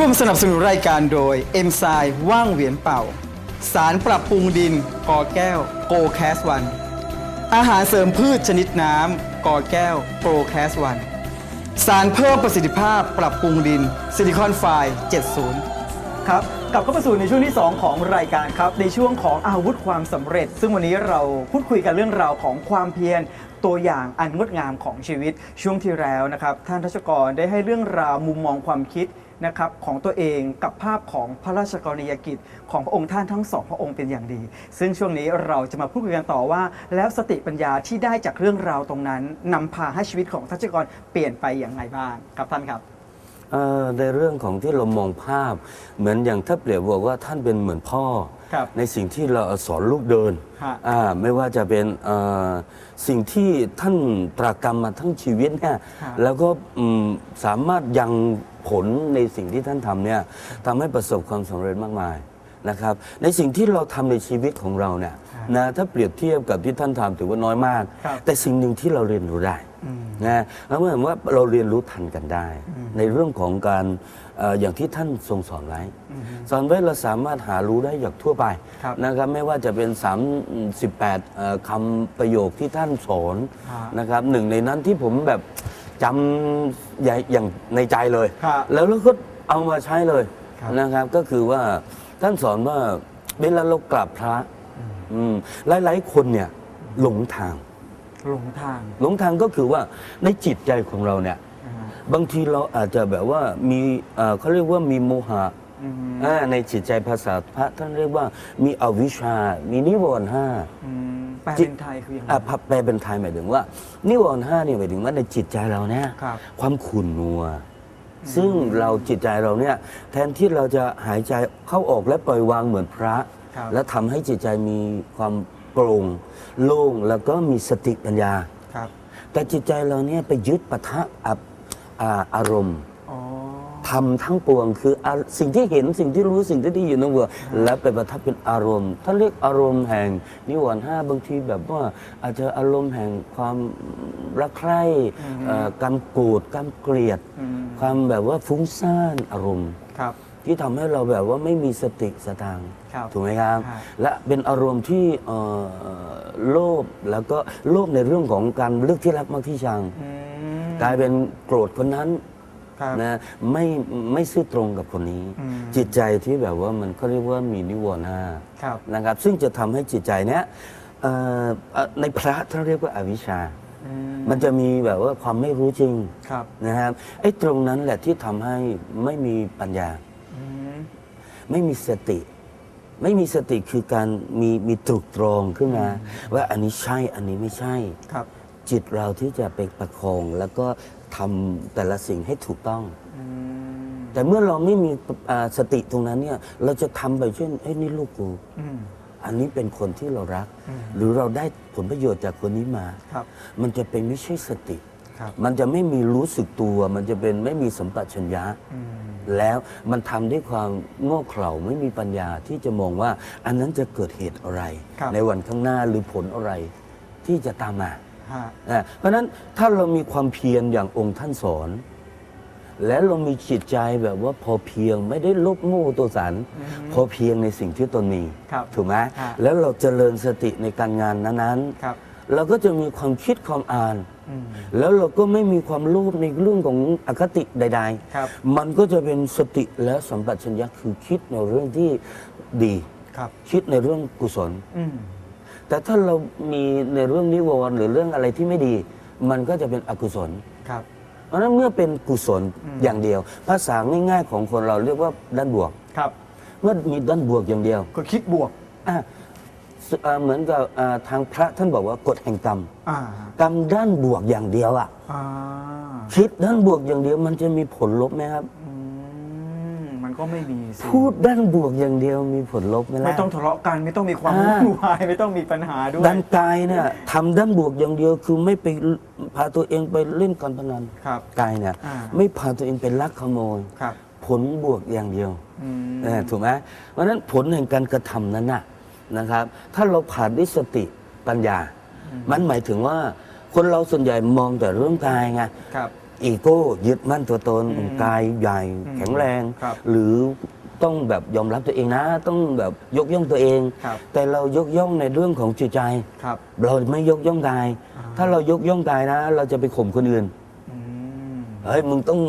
ร่วมสนับสนุนรายการโดยเอนไซม์ว่างเหวียนเป่า สารปรับปรุงดินกอแก้วโกแคสวัน อาหารเสริมพืชชนิดน้ำกอแก้วโกแคสวัน สารเพิ่มประสิทธิภาพปรับปรุงดินซิลิคอนไฟล์70ครับกลับเข้ามาสู่ในช่วงที่ 2 ของรายการครับ ในช่วงของอาวุธความสำเร็จ ซึ่งวันนี้เราพูดคุยกันเรื่องราวของความเพียรตัวอย่างอันงดงามของชีวิตช่วงที่แล้วนะครับ ท่านทัชกรได้ให้เรื่องราวมุมมองความคิด นะครับของตัวเองกับภาพของพระราชกรณียกิจ ของพระองค์ท่านทั้งสองพระองค์เป็นอย่างดี ซึ่งช่วงนี้เราจะมาพูดคุยกันต่อว่า แล้วสติปัญญาที่ได้จากเรื่องราวตรงนั้นนำพาให้ชีวิตของทัชกรเปลี่ยนไปอย่างไรบ้างครับท่านครับ เอ่อในเรื่องของที่เรามองภาพ เหมือนอย่างถ้าเปรียบบอกว่าท่านเป็นเหมือนพ่อ ครับในสิ่งที่เราสอนลูกเดินฮะ อ่าไม่ว่าจะเป็นเอ่อสิ่งที่ท่านตรากรรมมาทั้งชีวิตเนี่ยฮะแล้วก็อืมสามารถยังผลในสิ่งที่ท่านทำเนี่ยทำให้ประสบความสำเร็จมากมายนะครับ ในสิ่งที่เราทำในชีวิตของเราเนี่ยนะถ้าเปรียบเทียบกับที่ท่านทำถือว่าน้อยมาก ครับ แต่สิ่งหนึ่งที่เราเรียนรู้ได้อืม นะแล้วเหมือนว่าเราเรียนรู้ทันกันได้อืมในเรื่องของการเอ่ออย่างที่ท่านทรงสอนไว้อืมสอนไว้เราสามารถหารู้ได้อย่างทั่วไปครับนะครับไม่ว่าจะเป็น 38เอ่อคำประโยคที่ท่านสอนฮะนะครับหนึ่งในนั้นที่ผมแบบจำอย่างอย่างในใจเลยครับแล้วเราก็เอามาใช้เลยครับนะครับ ก็คือว่าท่านสอนว่าเวลาเรากราบพระอืมหลายๆคนเนี่ยหลงทาง หลงทาง หลงทางก็คือว่าในจิตใจของเราเนี่ย อ่าบางทีเราอาจจะแบบว่ามีเอ่อเขาเรียกว่ามีโมหะอืมอ่าในจิตใจภาษาพระท่านเรียกว่ามีอวิชชา มีนิวรณ์ห้า อืมแปลเป็นไทยคือยังไงอ่าพระแปลเป็นไทยหมายถึงว่า นิวรณ์ห้าเนี่ยหมายถึงว่าในจิตใจเราเนี่ยครับความขุ่นมัว ซึ่งเราจิตใจเราเนี่ยแทนที่เราจะหายใจเข้าออกและปล่อยวางเหมือนพระ ครับ และทำให้จิตใจมีความ โปร่งโล่งแล้วก็มีสติปัญญา ครับ แต่จิตใจเราเนี่ยไปยึดปะทะอับอ่าอารมณ์อ๋อ ทำทั้งปวงคืออาสิ่งที่เห็นสิ่งที่รู้สิ่งที่ได้ยินนั่นเองแล้วไปประทับเป็นอารมณ์ถ้าเรียกอารมณ์แห่งนิวรณ์ห้าบางทีแบบว่าอาจจะอารมณ์แห่งความรักใคร่เอ่อการโกรธการเกลียด อืม ความแบบว่าฟุ้งซ่านอารมณ์ ครับ ที่ทำให้เราแบบว่าไม่มีสติสตางค์ครับถูกไหมครับ ครับ และเป็นอารมณ์ที่เอ่อโลภแล้วก็โลภในเรื่องของการเลือกที่รักมากที่ชัง อืมกลายเป็นโกรธคนนั้นครับ นะไม่ไม่ซื่อตรงกับคนนี้ อืม จิตใจที่แบบว่ามันเขาเรียกว่ามีนิวรณ์ห้า ครับ นะครับซึ่งจะทำให้จิตใจเนี้ยเอ่อเอ่อในพระท่านเรียกว่าอาวิชชา อืมมันจะมีแบบว่าความไม่รู้จริงครับ นะครับไอ้ตรงนั้นแหละที่ทำให้ไม่มีปัญญาอืม ไม่มีสติ ไม่มีสติคือการมีมีตรึกตรองขึ้นมา ว่าอันนี้ใช่อันนี้ไม่ใช่ครับ จิตเราที่จะไปประคองแล้วก็ทำแต่ละสิ่งให้ถูกต้องอืมแต่เมื่อเราไม่มีอ่าสติตรงนั้นเนี่ย เราจะทำไปเช่นเอ้ยนี่ลูกกู อืม อันนี้เป็นคนที่เรารัก อืมหรือเราได้ผลประโยชน์จากคนนี้มา ครับมันจะเป็นไม่ใช่สติ ครับ มันจะไม่มีรู้สึกตัว มันจะเป็นไม่มีสัมปชัญญะ อืม แล้วมันทำด้วยความโง่เขลาไม่มีปัญญาที่จะมองว่าอันนั้นจะเกิดเหตุอะไรครับในวันข้างหน้าหรือผลอะไรที่จะตามมาฮะนะเพราะฉะนั้นถ้าเรามีความเพียรอย่างองค์ท่านสอน และเรามีจิตใจแบบว่าพอเพียงไม่ได้ลบโง่ตัวสันพอเพียงในสิ่งที่ตนมีครับถูกไหมฮะแล้วเราเจริญสติในการงานนั้นครับๆเราก็จะมีความคิดความอ่านอืม แล้วเราก็ไม่มีความโลภในเรื่องของอคติใดครับๆมันก็จะเป็นสติและสัมปชัญญะคือคิดในเรื่องที่ดีครับคิดในเรื่องกุศลอืมแต่ถ้าเรามีในเรื่องนิวรณ์หรือเรื่องอะไรที่ไม่ดี มันก็จะเป็นอกุศลครับเพราะฉะนั้นเมื่อเป็นกุศลอืมอย่างเดียว ภาษาง่ายๆของคนเราเรียกว่าด้านบวกครับ เมื่อมีด้านบวกอย่างเดียว ก็คิดบวกอะสอ่า เหมือนกับอ่าทางพระท่านบอกว่ากฎแห่งกรรมอ่ากรรมด้านบวกอย่างเดียวอะอ่าคิดด้านบวกอย่างเดียว มันจะมีผลลบไหมครับอืมมันก็ไม่มีสิพูดด้านบวกอย่างเดียวมีผลลบไหมล่ะไม่ต้องทะเลาะกันไม่ต้องมีความอ่าวุ่นวายไม่ต้องมีปัญหาด้วยด้านกายเนี่ยทำด้านบวกอย่างเดียวคือไม่ไปพาตัวเองไปเล่นการพนันครับกายเนี่ยอ่าไม่พาตัวเองไปลักขโมยครับผลบวกอย่างเดียวอืมเออถูกไหมเพราะฉะนั้นผลแห่งการกระทำนั้นน่ะ นะครับ ถ้าเราผ่านด้วยสติปัญญา มันหมายถึงว่าคนเราส่วนใหญ่มองแต่เรื่องกายไงครับอีโก้ยึดมั่นตัวตนอืมกายใหญ่อืมแข็งแรงครับหรือต้องแบบยอมรับตัวเองนะ ต้องแบบยกย่องตัวเองครับแต่เรายกย่องในเรื่องของจิตใจครับเราไม่ยกย่องกายอ่าถ้าเรายกย่องกายนะ เราจะไปข่มคนอื่นอืมเฮ้ยมึงต้อง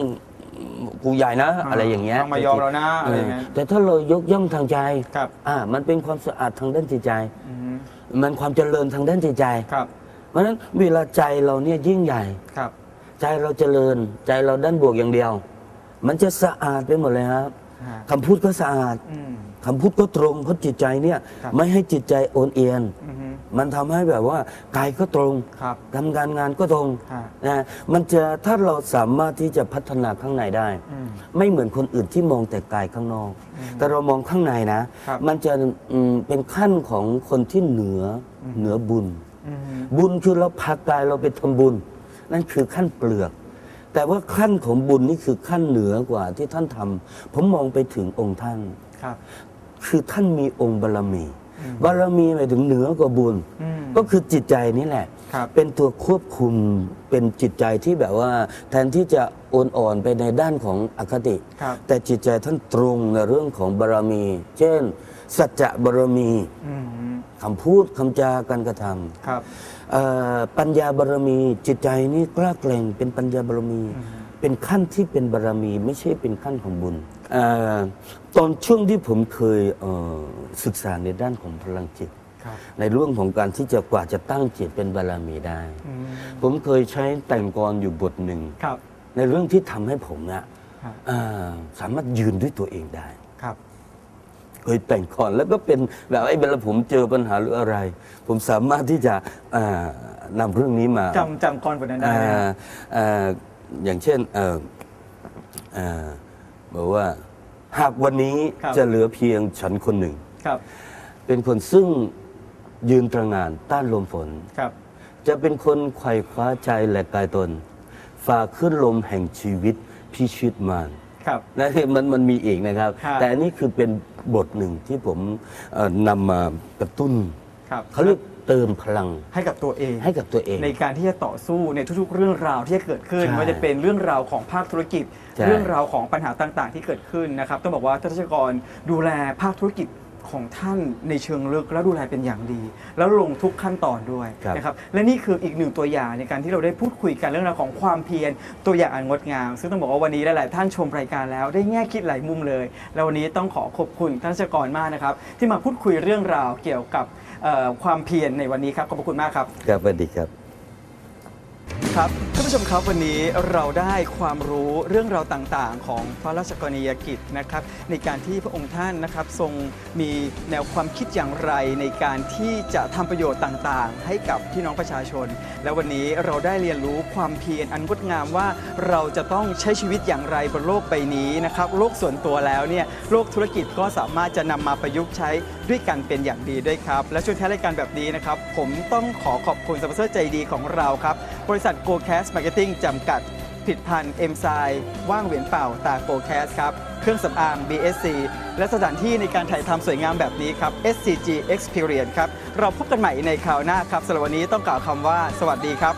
กูใหญ่นะ อะไรอย่างเงี้ยต้องมายอมแล้วนะอะไรอย่างเงี้ยเแต่ถ้าเรายกย่องทางใจครับอ่ามันเป็นความสะอาดทางด้านจิตใจอืมมันความเจริญทางด้านจิตใจครับ เพราะฉะนั้นเวลาใจเราเนี่ยยิ่งใหญ่ครับ ใจเราเจริญใจเราด้านบวกอย่างเดียว มันจะสะอาดไปหมดเลยครับ ฮะคำพูดก็สะอาดอืม คำพูดก็ตรงเพราะจิตใจเนี่ยครับ ไม่ให้จิตใจโอนเอียน อือฮึ มันทำให้แบบว่ากายก็ตรงครับทำการงานก็ตรงฮะ นะมันจะถ้าเราสามารถที่จะพัฒนาข้างในได้ อืม ไม่เหมือนคนอื่นที่มองแต่กายข้างนอกอืมแต่เรามองข้างในนะ ครับ มันจะอืมเป็นขั้นของคนที่เหนืออมเหนือบุญ อืมบุญคือเราพากายเราไปทำบุญ นั่นคือขั้นเปลือก แต่ว่าขั้นของบุญนี่คือขั้นเหนือกว่าที่ท่านทำผมมองไปถึงองค์ท่านครับ คือท่านมีองค์บารมีอืมบารมีหมายถึงเหนือกว่าบุญอืมก็คือจิตใจนี่แหละครับเป็นตัวควบคุมเป็นจิตใจที่แบบว่า แทนที่จะโอนอ่อนไปในด้านของอคติครับแต่จิตใจท่านตรงในเรื่องของบารมี เช่น สัจจะบารมีอืมคำพูดคำจาการกระทำครับเอ่อ ปัญญาบารมีจิตใจนี่กล้าแกร่งเป็นปัญญาบารมีอืมเป็นขั้นที่เป็นบารมี ไม่ใช่เป็นขั้นของบุญเอ่อตอนช่วงที่ผมเคยเอ่อศึกษาในด้านของพลังจิตครับในเรื่องของการที่จะกว่าจะตั้งจิตเป็นบารมีได้อืมผมเคยใช้แต่งกรอยู่บทหนึ่งครับในเรื่องที่ทำให้ผมเนี่ยครับอ่าสามารถยืนด้วยตัวเองได้ครับเค ยแต่งก่อน แล้วก็เป็นแบบไอ้เวลาผมเจอปัญหาหรืออะไร ผมสามารถที่จะอ่านำเรื่องนี้มาจำจำกรบทนั้นได้อ่าไหมฮะอ่าอย่างเช่นเอ่ออ่าบอกว่าหากวันนี้ครับจะเหลือเพียงฉันคนหนึ่งครับเป็นคนซึ่งยืนตระหงานต้านลมฝนครับจะเป็นคนไขว่คว้าใจและกายตนฝ่าขึ้นลมแห่งชีวิตพิชิตมาร ครับนะมันมันมีอีกนะครับ ครับแต่อันนี้คือเป็นบทหนึ่งที่ผมเอ่อนำมากระตุ้น ครับ เขาเรียกเติมพลังให้กับตัวเอง ให้กับตัวเอง ในการที่จะต่อสู้ในทุกๆ เรื่องราวที่จะเกิดขึ้นใช่ไม่ว่าจะเป็นเรื่องราวของภาคธุรกิจ ใช่เรื่องราวของปัญหาต่างๆ ที่เกิดขึ้นนะครับต้องบอกว่าท่านราชกรดูแลภาคธุรกิจ ของท่านในเชิงลึกและดูแลเป็นอย่างดี แล้วลงทุกขั้นตอนด้วยครับ นะครับและนี่คืออีกหนึ่งตัวอย่างในการที่เราได้พูดคุยกันเรื่องราวของความเพียรตัวอย่างอันงดงาม ซึ่งต้องบอกว่าวันนี้หลายๆท่านชมรายการแล้วได้แง่คิดหลายมุมเลย แล้ววันนี้ต้องขอขอบคุณท่านราชกรมากนะครับ ที่มาพูดคุยเรื่องราวเกี่ยวกับเอ่อความเพียรในวันนี้ครับขอบพระคุณมากครับ ครับสวัสดีครับ ครับท่านผู้ชมครับวันนี้เราได้ความรู้เรื่องราวต่างๆ ของพระราชกรณียกิจนะครับ ในการที่พระองค์ท่านนะครับทรงมีแนวความคิดอย่างไรในการที่จะทำประโยชน์ต่างๆ ให้กับพี่น้องประชาชน และวันนี้เราได้เรียนรู้ความเพียรอันงดงามว่าเราจะต้องใช้ชีวิตอย่างไรบนโลกใบนี้นะครับโลกส่วนตัวแล้วเนี่ยโลกธุรกิจก็สามารถจะนำมาประยุกต์ใช้ด้วยกันเป็นอย่างดีด้วยครับและช่วงท้ายรายการแบบนี้นะครับผมต้องขอขอบคุณสปอนเซอร์ใจดีของเราครับบริษัทกแคสมาร์เก็ตติ้งจำกัดผลิตภัณฑ์เอ็มไซว่างเหวียนเป่าตาโกแคสครับ เครื่องสำอาง BSC และสถานที่ในการถ่ายทำสวยงามแบบนี้ครับ SCG Experience ครับ เราพบกันใหม่ในคราวหน้าครับสำหรับวันนี้ต้องกล่าวคำว่า สวัสดีครับ